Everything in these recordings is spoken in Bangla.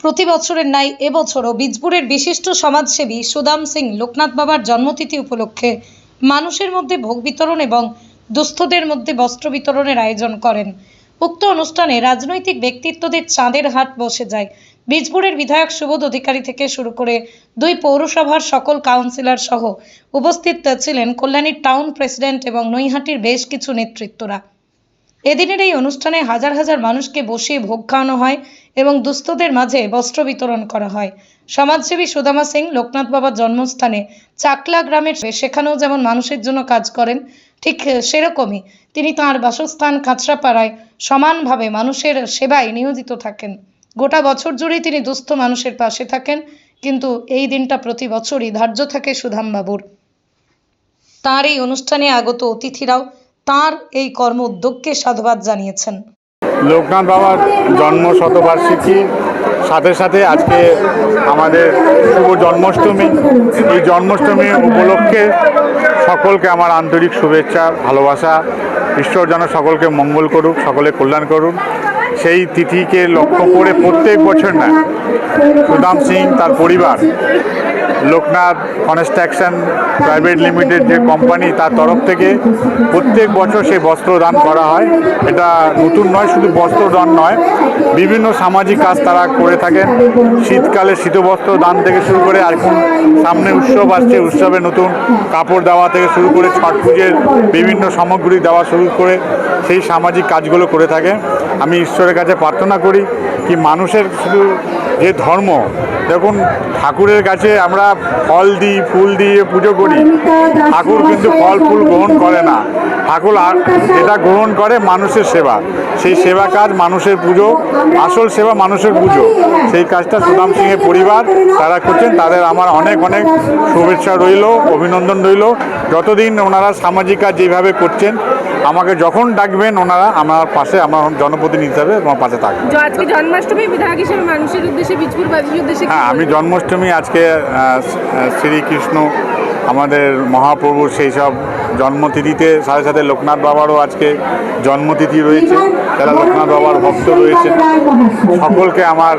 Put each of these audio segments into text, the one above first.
প্রতি বছরের ন্যায় এবছরও বীজপুরের বিশিষ্ট সমাজসেবী সুদাম সিং লোকনাথ বাবার জন্মতিথি উপলক্ষে মানুষের মধ্যে ভোগ বিতরণ এবং দুস্থদের মধ্যে বস্ত্র বিতরণের আয়োজন করেন। উক্ত অনুষ্ঠানে রাজনৈতিক ব্যক্তিত্বদের চাঁদের হাট বসে যায়। বীজপুরের বিধায়ক সুবোধ অধিকারী থেকে শুরু করে দুই পৌরসভার সকল কাউন্সিলর সহ উপস্থিত ছিলেন কল্যাণীর টাউন প্রেসিডেন্ট এবং নৈহাটির বেশ কিছু নেতৃত্বরা। এদিনের এই অনুষ্ঠানে হাজার হাজার মানুষকে বসিয়ে ভোগ খাওয়ানো হয় এবং দুস্থদের মাঝে বস্ত্র বিতরণ করা হয়। সমাজসেবী সুদামা সিং লোকনাথ বাবার জন্মস্থানে চাকলা গ্রামের সেখানেও যেমন মানুষের জন্য কাজ করেন, ঠিক সেরকমই তিনি তাঁর বাসস্থান কাঁচরাপাড়ায় সমানভাবে মানুষের সেবায় নিয়োজিত থাকেন। গোটা বছর জুড়েই তিনি দুস্থ মানুষের পাশে থাকেন, কিন্তু এই দিনটা প্রতি বছরই ধার্য থাকে সুধামবাবুর। তাঁর এই অনুষ্ঠানে আগত অতিথিরাও তাঁর এই কর্ম উদ্যোগকে সাধুবাদ জানিয়েছেন। লোকনাথ বাবার জন্ম শতবার্ষিকী, সাথে সাথে আজকে আমাদের শুভ জন্মাষ্টমী। এই জন্মাষ্টমী উপলক্ষে সকলকে আমার আন্তরিক শুভেচ্ছা, ভালোবাসা, ঈশ্বর যেন সকলকে মঙ্গল করুক সকলে কল্যাণ করুক। সেই তিথিকে লক্ষ্য করে প্রত্যেক বছর না, সুদাম সিং তার পরিবার, লোকনাথ কনস্ট্রাকশন প্রাইভেট লিমিটেড যে কোম্পানি তার তরফ থেকে প্রত্যেক বছর সেই বস্ত্র দান করা হয়। এটা নতুন নয়, শুধু বস্ত্র দান নয়, বিভিন্ন সামাজিক কাজ তারা করে থাকেন। শীতকালে শীতবস্ত্র দান থেকে শুরু করে আর এখন সামনে উৎসব আসছে, উৎসবে নতুন কাপড় দেওয়া থেকে শুরু করে ছট পুজোর বিভিন্ন সামগ্রী দেওয়া শুরু করে সেই সামাজিক কাজগুলো করে থাকে। আমি ঈশ্বরের কাছে প্রার্থনা করি কি মানুষের শুধু যে ধর্ম দেখুন ঠাকুরের কাছে আমরা ফল দিই ফুল দিয়ে পুজো করি। ঠাকুর কিন্তু ফল ফুল গ্রহণ করে না। ঠাকুর আর- যেটা গ্রহণ করে মানুষের সেবা। সেই সেবা কাজ মানুষের পুজো আসল সেবা মানুষের পুজো। সেই কাজটা সুদাম সিংয়ের পরিবার তারা করছেন। তাদের আমার অনেক অনেক শুভেচ্ছা রইল অভিনন্দন রইল। যতদিন ওনারা সামাজিক কাজ যেভাবে করছেন আমাকে যখন ডাকবেন ওনারা আমার পাশে আমার জনপ্রতিনিধি হিসাবে আমার পাশে থাকবেন। জ- আজকে জন্মাষ্টমী বিধায়ক হিসেবে মানুষের উদ্দেশ্যে বীজপুরবাসীর উদ্দেশ্যে কি হ্যাঁ আমি জন্মাষ্টমী আজকে শ্রীকৃষ্ণ আমাদের মহাপ্রভুর সেই সব জন্মতিথিতে সাথে সাথে লোকনাথ বাবারও আজকে জন্মতিথি রয়েছে যারা লোকনাথ বাবার ভক্ত রয়েছে। সকলকে আমার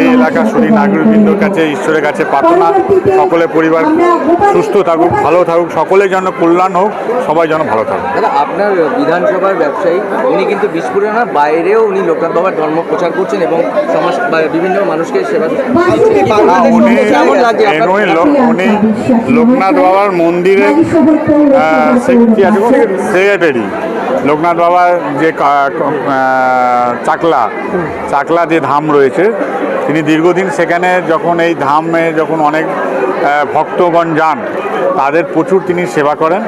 এই এলাকার সুদী নাগরিকবৃন্দর কাছে ঈশ্বরের কাছে প্রার্থনা সকলে পরিবার সুস্থ থাকুক ভালো থাকুক সকলের জন্য কল্যাণ হোক সবাই যেন ভালো থাকুক। দাদা আপনার বিধানসভার ব্যবসায়ী উনি কিন্তু বিশপুরে না বাইরেও উনি লোকনাথ বাবার ধর্ম প্রচার করছেন এবং সমাজ বিভিন্ন মানুষকে সেবা উনি লোকনাথ বাবার মন্দিরে সেক্রেটারি লোকনাথ বাবার যে চাকলা চাকলা যে ধাম রয়েছে, তিনি দীর্ঘদিন সেখানে যখন এই ধামে যখন অনেক ভক্তগণ যান, তাদের প্রচুর তিনি সেবা করেন।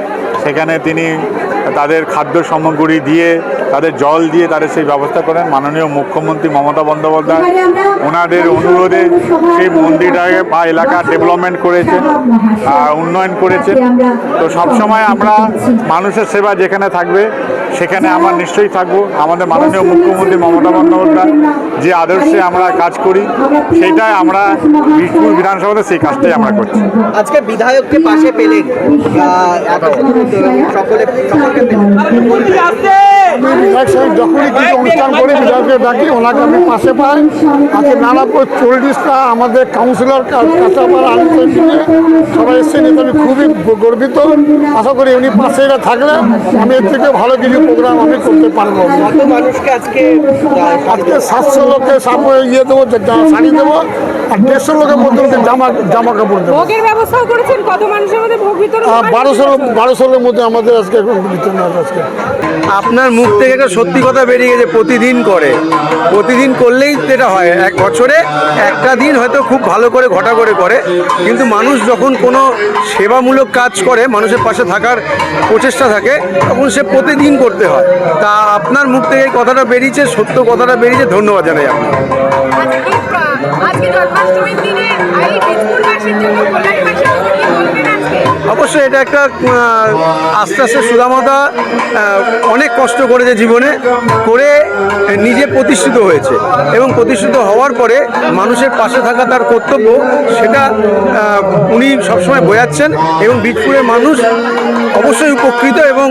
সেখানে তিনি তাদের খাদ্য সামগ্রী দিয়ে তাদের জল দিয়ে তাদের সেই ব্যবস্থা করেন। মাননীয় মুখ্যমন্ত্রী মমতা বন্দ্যোপাধ্যায় ওনাদের অনুরোধে সেই মন্দিরটাকে বা এলাকা ডেভেলপমেন্ট করেছে উন্নয়ন করেছে। তো সবসময় আমরা মানুষের সেবা যেখানে থাকবে সেখানে আমরা নিশ্চয়ই থাকব। আমাদের মাননীয় মুখ্যমন্ত্রী মমতা বন্দ্যোপাধ্যায় যে আদর্শে আমরা কাজ করি সেটাই আমরা বীজপুর বিধানসভাতে সেই কাজটাই আমরা করছি। আজকে বিধায়ককে পাশে পেলেন। সকলে যখনই কিছু অনুষ্ঠান করি বিধায়ককে ডাকি ওনাকে আমি পাশে পাই। আজকে নানাপুর চল্লিশটা আমাদের কাউন্সিলর কাঁচাপাড়া আনতে সবাই এসে নিতে আমি খুবই গর্বিত। আশা করি উনি পাশে থাকলে আমি এর থেকে ভালো কিছু প্রোগ্রাম আমি করতে পারব। আজকে সাতশো লোককে ইয়ে দেবো শাড়ি দেবো। আর দেড়শো লোকের মধ্যে ওকে জামা জামা কাপড় দেবো। ভোগের ব্যবস্থাও করেছেন? কত মানুষের মধ্যে ভোগ বিতরণ বারোশো বারোশো লোকের মধ্যে আমাদের আজকে বিতরণ আজকে। আপনার মুখ থেকে একটা সত্যি কথা বেরিয়ে গেছে প্রতিদিন করে। প্রতিদিন করলেই যেটা হয়। এক বছরে একটা দিন হয়তো খুব ভালো করে ঘটা করে করে। কিন্তু মানুষ যখন কোনো সেবামূলক কাজ করে মানুষের পাশে থাকার প্রচেষ্টা থাকে তখন সে প্রতিদিন করতে হয়। তা আপনার মুখ থেকে এই কথাটা বেরিয়েছে সত্য কথাটা বেরিয়েছে। ধন্যবাদ জানাই আপনাকে। অবশ্যই এটা একটা আস্তে আস্তে সুদামাতা অনেক কষ্ট করেছে জীবনে, করে নিজে প্রতিষ্ঠিত হয়েছে। এবং প্রতিষ্ঠিত হওয়ার পরে মানুষের পাশে থাকা তার কর্তব্য, সেটা উনি সবসময় বোঝাচ্ছেন। এবং বীজপুরের মানুষ অবশ্যই উপকৃত এবং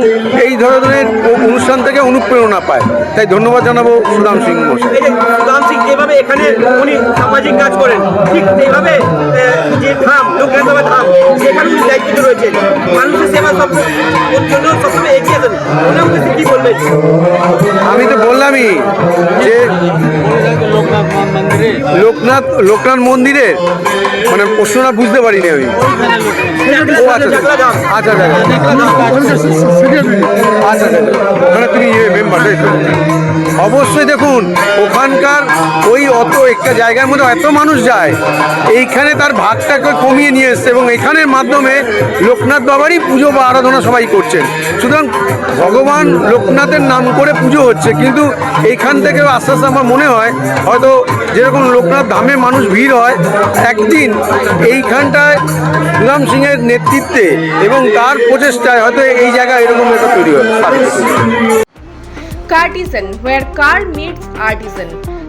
এই ধরনের অনুষ্ঠান থেকে অনুপ্রেরণা পায়। তাই ধন্যবাদ জানাব সুদাম সিং মশাই সুদাম সিং যেভাবে এখানে উনি সামাজিক কাজ করেন, ঠিক সেইভাবে যে ধাম লোকনাথ ধাম সেখানে উনি দায়িত্ব রয়েছেন। আমি তো বললামই। লোকনাথ লোকনাথ মন্দিরের মানে প্রশ্নটা বুঝতে পারিনি আমি। ও আচ্ছা আচ্ছা আচ্ছা আচ্ছা আচ্ছা। তুমি মেম্বার অবশ্যই দেখুন, ওখানকার ওই অত একটা জায়গার মধ্যে এত মানুষ যায়, এইখানে তার ভাগটাকে কমিয়ে নিয়ে এসছে এবং এখানের মাধ্যমে লোকনাথ বাবারই পুজো বা আরাধনা সবাই করছেন। সুতরাং ভগবান লোকনাথের নাম করে পুজো হচ্ছে, কিন্তু এইখান থেকে আস্তে আস্তে আমার মনে হয়, হয়তো যেরকম লোকনাথ ধামে মানুষ ভিড় হয়, একদিন এইখানটায় সুদাম সিংয়ের নেতৃত্বে এবং তার প্রচেষ্টায় হয়তো এই জায়গা এরকম একটা তৈরি হবে Cartisan, where car meets artisan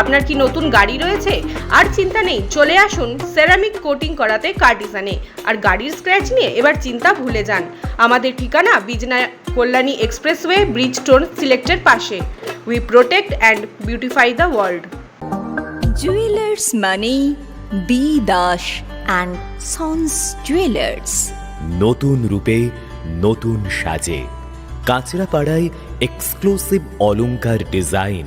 আপনার কি নতুন গাড়ি রয়েছে? আর চিন্তা নেই চলে আসুন সেরামিক কোটিং করাতে কার্টিসানে আর গাড়ির স্ক্র্যাচ নিয়ে এবার চিন্তা ভুলে যান। আমাদের ঠিকানা বিজনা কল্যাণী এক্সপ্রেসওয়ে ব্রিজ টোন সিলেক্টের পাশে। We protect and beautify the world jewellers মানে B Das and sons jewellers নতুন রূপে নতুন সাজে। কাঁচরাপাড়ায় এক্সক্লুসিভ অলংকার ডিজাইন